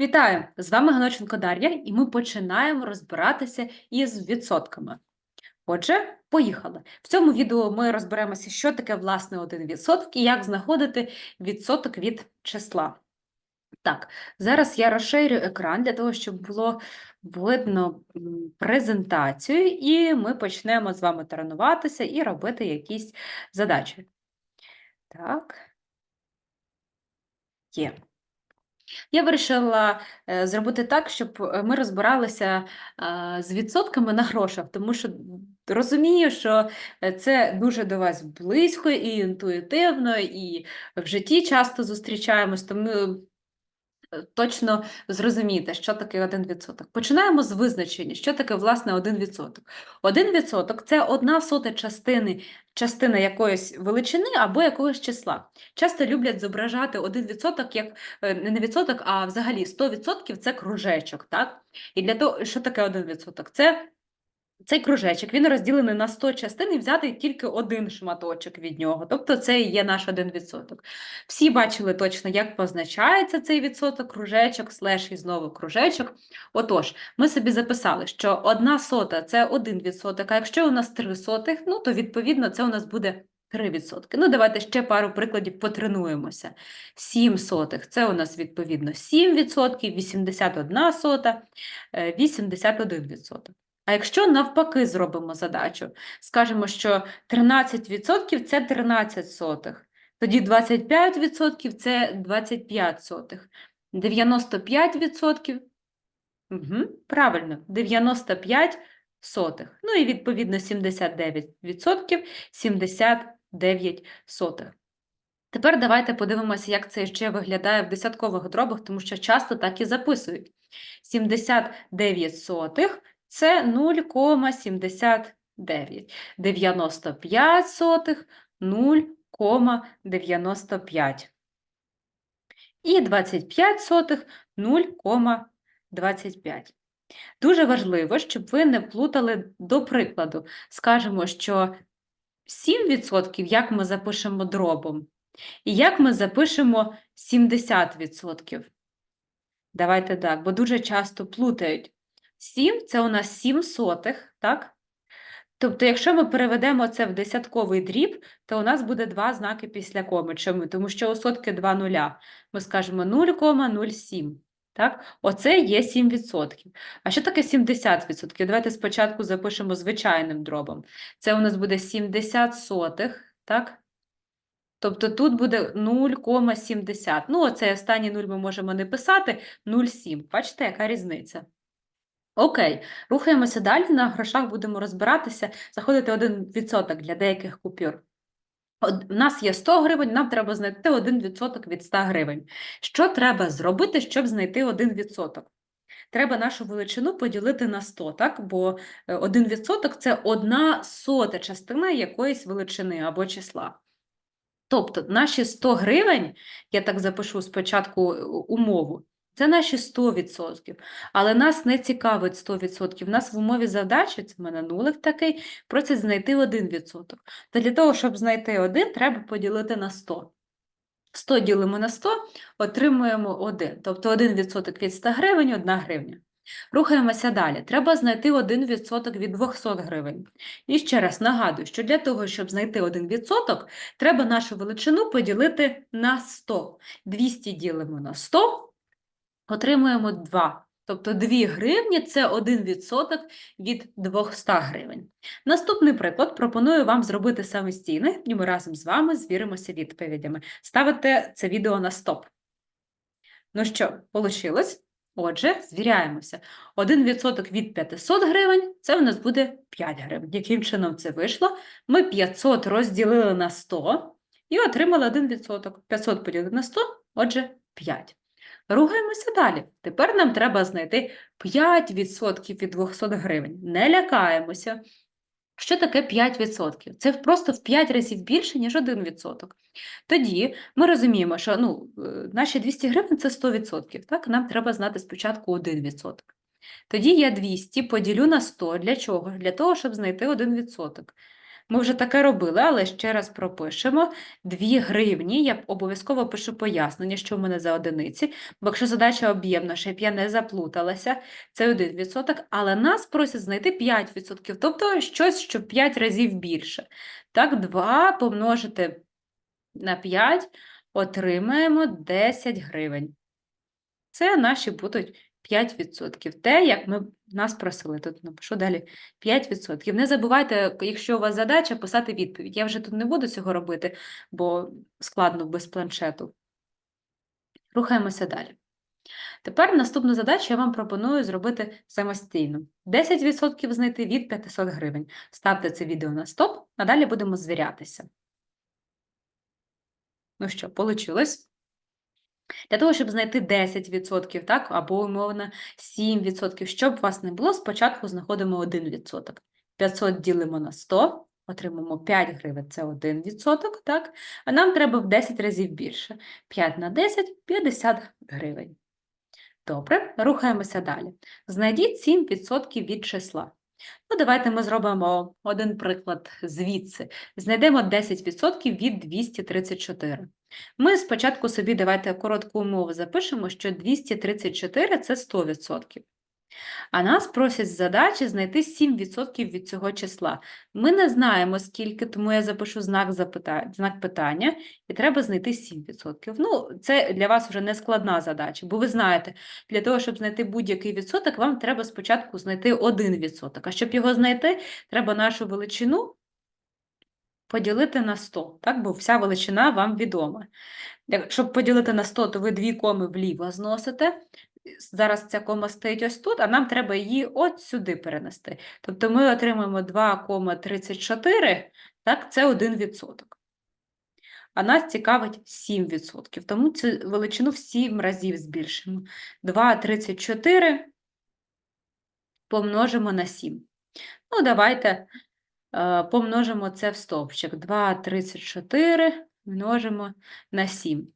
Вітаю! З вами Ганоченко Дар'я, і ми починаємо розбиратися із відсотками. Отже, поїхали. В цьому відео ми розберемося, що таке власне 1% і як знаходити відсоток від числа. Так, зараз я розширю екран для того, щоб було видно презентацію, і ми почнемо з вами тренуватися і робити якісь задачі. Так. Є. Я вирішила е, зробити так, щоб е, ми розбиралися е, з відсотками на грошах, тому що розумію, що це дуже до вас близько і інтуїтивно, і в житті часто зустрічаємось, тому точно зрозуміти, що таке 1%. Починаємо з визначення, що таке власне 1%. 1% – це одна сота частини, частина якоїсь величини або якогось числа. Часто люблять зображати 1% як е, не відсоток, а взагалі 100% це кружечок. Так? І для того, що таке 1%? Це цей кружечок він розділений на 100 частин і взяти тільки один шматочок від нього. Тобто це і є наш 1%. Всі бачили точно, як позначається цей відсоток, кружечок, слеш і знову кружечок. Отож, ми собі записали, що одна сота це 1%, а якщо у нас 3 сотих, ну то відповідно це у нас буде 3%. Ну, давайте ще пару прикладів потренуємося. 7 сотих – це у нас відповідно 7%, 81 сота, е, 81%. А якщо навпаки зробимо задачу, скажемо, що 13% – це 13 сотих, тоді 25% – це 25 сотих, 95% Угу, правильно, 95 сотих. Ну і відповідно 79% 79 сотих. Тепер давайте подивимося, як це ще виглядає в десяткових дробах, тому що часто так і записують. 79 сотих – це 0,79. 95 сотих – 0,95. І 25 сотих – 0,25. Дуже важливо, щоб ви не плутали до прикладу. Скажемо, що 7% як ми запишемо дробом, і як ми запишемо 70%. Давайте так, бо дуже часто плутають. 7 – це у нас 7 сотих, так? Тобто, якщо ми переведемо це в десятковий дріб, то у нас буде два знаки після коми. Чому? Тому що у сотки два нуля. Ми скажемо 0,07. Так? Оце є 7%. А що таке 70%? Давайте спочатку запишемо звичайним дробом. Це у нас буде 70 сотих, так? Тобто тут буде 0,70. Ну, оцей останній 0 ми можемо не писати, 0,7. Бачите, яка різниця? Окей, рухаємося далі. На грошах будемо розбиратися, заходити 1% для деяких купюр. У нас є 100 гривень, нам треба знайти 1% від 100 гривень. Що треба зробити, щоб знайти 1%? Треба нашу величину поділити на 100, так? бо 1% – це одна сота частина якоїсь величини або числа. Тобто наші 100 гривень, я так запишу спочатку умову, це наші 100%. Але нас не цікавить 100%. У нас в умові задачі, це в мене нулик такий, просять знайти 1%. То для того, щоб знайти 1, треба поділити на 100. 100 ділимо на 100, отримуємо 1. Тобто 1% від 100 гривень – 1 гривня. Рухаємося далі. Треба знайти 1% від 200 гривень. І ще раз нагадую, що для того, щоб знайти 1%, треба нашу величину поділити на 100. 200 ділимо на 100, отримуємо 2. Тобто 2 гривні – це 1% від 200 гривень. Наступний приклад пропоную вам зробити самостійно, і ми разом з вами звіримося відповідями. Ставите це відео на стоп. Ну що, вийшло? Отже, звіряємося. 1% від 500 гривень – це в нас буде 5 гривень. Яким чином це вийшло? Ми 500 розділили на 100 і отримали 1%. 500 поділити на 100, отже, 5. Рухаємося далі. Тепер нам треба знайти 5% від 200 гривень. Не лякаємося. Що таке 5%? Це просто в 5 разів більше, ніж 1%. Тоді ми розуміємо, що ну, е, наші 200 гривень – це 100%. Так? Нам треба знати спочатку 1%. Тоді я 200 поділю на 100. Для чого? Для того, щоб знайти 1%. Ми вже таке робили, але ще раз пропишемо 2 гривні. Я обов'язково пишу пояснення, що в мене за одиниці, бо якщо задача об'ємна, щоб я не заплуталася, це 1%, але нас просять знайти 5%, тобто щось, що 5 разів більше. Так, 2 помножити на 5 отримаємо 10 гривень. Це наші будуть 5%. Те, як ми нас просили. Тут напишу далі 5%. Не забувайте, якщо у вас задача, писати відповідь. Я вже тут не буду цього робити, бо складно без планшету. Рухаємося далі. Тепер наступну задачу я вам пропоную зробити самостійно. 10% знайти від 500 гривень. Ставте це відео на стоп, а далі будемо звірятися. Ну що, получилось? Для того, щоб знайти 10%, так, або, умовно, 7%, щоб у вас не було, спочатку знаходимо 1%. 500 ділимо на 100, отримаємо 5 гривень, це 1%, так? А нам треба в 10 разів більше. 5 на 10 – 50 гривень. Добре, рухаємося далі. Знайдіть 7% від числа. Ну, давайте ми зробимо один приклад звідси. Знайдемо 10% від 234. Ми спочатку собі давайте коротку умову запишемо, що 234 – це 100%. А нас просять задачі знайти 7% від цього числа. Ми не знаємо, скільки, тому я запишу знак, запита... знак питання, і треба знайти 7%. Ну, це для вас вже не складна задача, бо ви знаєте, для того, щоб знайти будь-який відсоток, вам треба спочатку знайти 1%. А щоб його знайти, треба нашу величину поділити на 100, так? бо вся величина вам відома. Щоб поділити на 100, то ви дві коми вліво зносите. Зараз ця кома стоїть ось тут, а нам треба її от сюди перенести. Тобто ми отримаємо 2,34, так, це 1%. А нас цікавить 7%, тому цю величину в 7 разів збільшимо. 2,34 помножимо на 7. Ну, давайте помножимо це в стовпчик. 2,34 множимо на 7.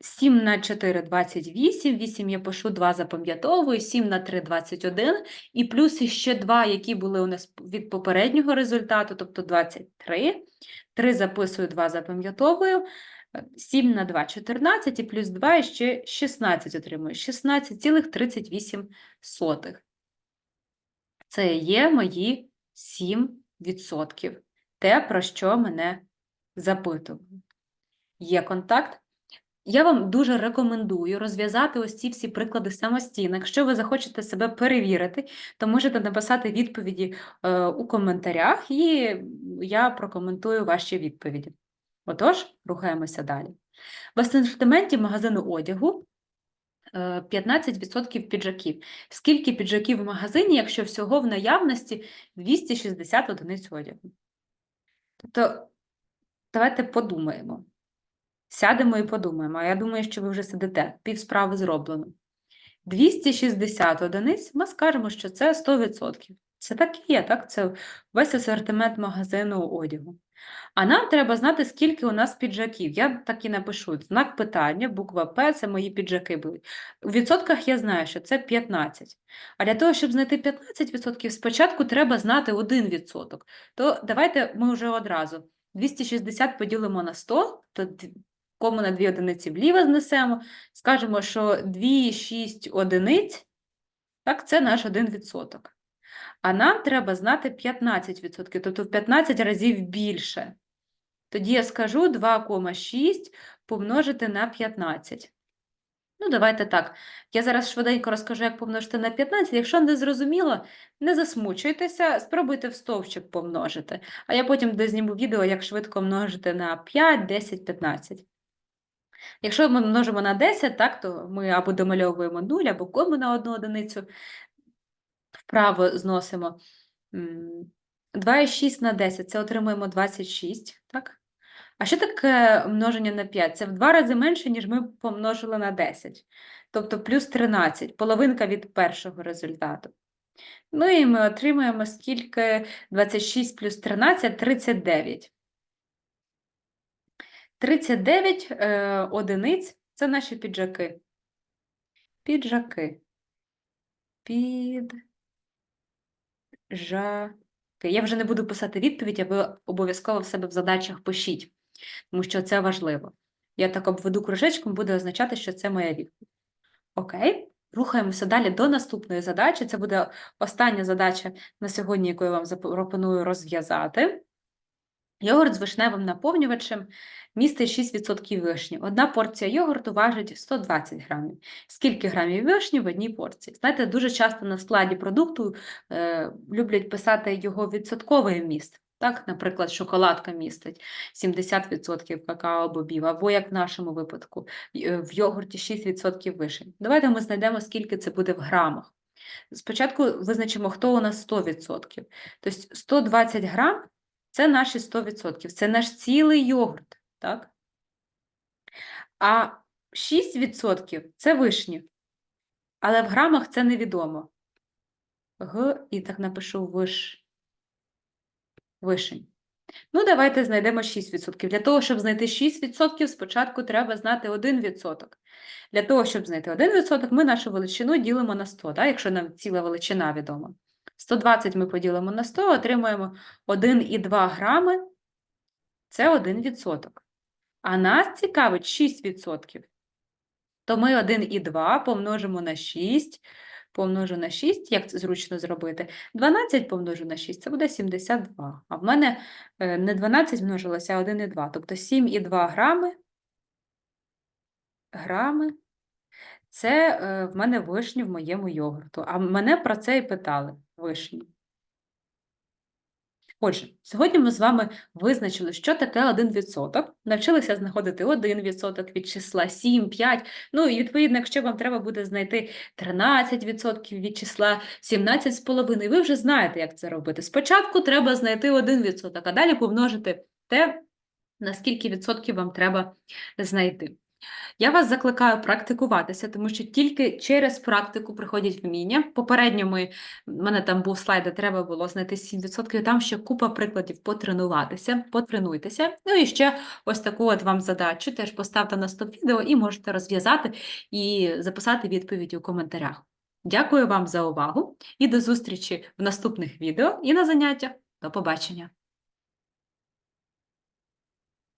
7 на 4 – 28, 8 я пишу, 2 запам'ятовую, 7 на 3 – 21, і плюс іще 2, які були у нас від попереднього результату, тобто 23. 3 записую, 2 запам'ятовую, 7 на 2 – 14, і плюс 2 і ще 16 отримую, 16,38. Це є мої 7%. Те, про що мене запитували. Є контакт? Я вам дуже рекомендую розв'язати ось ці всі приклади самостійно. Якщо ви захочете себе перевірити, то можете написати відповіді е, у коментарях, і я прокоментую ваші відповіді. Отож, рухаємося далі. В асортименті магазину одягу 15% піджаків. Скільки піджаків в магазині, якщо всього в наявності 260 одиниць одягу? Тобто, давайте подумаємо. Сядемо і подумаємо. А я думаю, що ви вже сидите, пів справи зроблено. 260 одиниць, ми скажемо, що це 100%. Це так і є, так? Це весь асортимент магазину одягу. А нам треба знати, скільки у нас піджаків. Я так і напишу. Знак питання, буква П це мої піджаки були. У відсотках я знаю, що це 15. А для того, щоб знайти 15%, спочатку треба знати 1%. То давайте ми вже одразу 260 поділимо на 100, то кому на 2 одиниці вліво знесемо, скажемо, що 2,6 одиниць, так, це наш 1%. А нам треба знати 15%, тобто в 15 разів більше. Тоді я скажу 2,6 помножити на 15. Ну, давайте так. Я зараз швиденько розкажу, як помножити на 15. Якщо не зрозуміло, не засмучуйтеся, спробуйте в стовпчик помножити. А я потім дозніму відео, як швидко множити на 5, 10, 15. Якщо ми множимо на 10, так, то ми або домальовуємо 0, або кому на одну одиницю. Вправо зносимо 2,6 на 10, це отримуємо 26, так? А що таке множення на 5? Це в два рази менше, ніж ми помножили на 10. Тобто плюс 13, половинка від першого результату. Ну і ми отримаємо скільки 26 плюс 13 – 39. 39 е, одиниць – це наші піджаки. Піджаки. Піджаки. Окей, Я вже не буду писати відповідь, а ви обов'язково в себе в задачах пишіть, тому що це важливо. Я так обведу кружечком, буде означати, що це моя відповідь. Окей, рухаємося далі до наступної задачі. Це буде остання задача на сьогодні, яку я вам запропоную розв'язати. Йогурт з вишневим наповнювачем містить 6% вишні. Одна порція йогурту важить 120 грамів. Скільки грамів вишні в одній порції? Знаєте, дуже часто на складі продукту е, люблять писати його відсотковий вміст. Так, наприклад, шоколадка містить 70% какао-бобів, або як в нашому випадку, е, в йогурті 6% вишень. Давайте ми знайдемо, скільки це буде в грамах. Спочатку визначимо, хто у нас 100%. Тобто 120 грам це наші 100%, це наш цілий йогурт, так? А 6% це вишні. Але в грамах це невідомо. Г, і так напишу виш. Вишень. Ну, давайте знайдемо 6%. Для того, щоб знайти 6%, спочатку треба знати 1%. Для того, щоб знайти 1%, ми нашу величину ділимо на 100, так? якщо нам ціла величина відома. 120 ми поділимо на 100, отримуємо 1,2 грами. Це 1%. А нас цікавить 6%. То ми 1,2 помножимо на 6, помножу на 6, як це зручно зробити? 12 помножу на 6, це буде 72. А в мене е, не 12 множилося, а 1,2. Тобто 7,2 грами. Грами. Це е, в мене вишні в моєму йогурту. А мене про це і питали вишні. Отже, сьогодні ми з вами визначили, що таке 1%, навчилися знаходити 1% від числа 7, 5. Ну і відповідно, якщо вам треба буде знайти 13% від числа 17,5, ви вже знаєте, як це робити. Спочатку треба знайти 1%, а далі помножити те, на скільки відсотків вам треба знайти. Я вас закликаю практикуватися, тому що тільки через практику приходять вміння. Попередньо ми, в мене там був слайд, де треба було знайти 7%, там ще купа прикладів потренуватися, потренуйтеся. Ну і ще ось таку от вам задачу теж поставте на стоп відео і можете розв'язати і записати відповіді у коментарях. Дякую вам за увагу і до зустрічі в наступних відео і на заняттях. До побачення!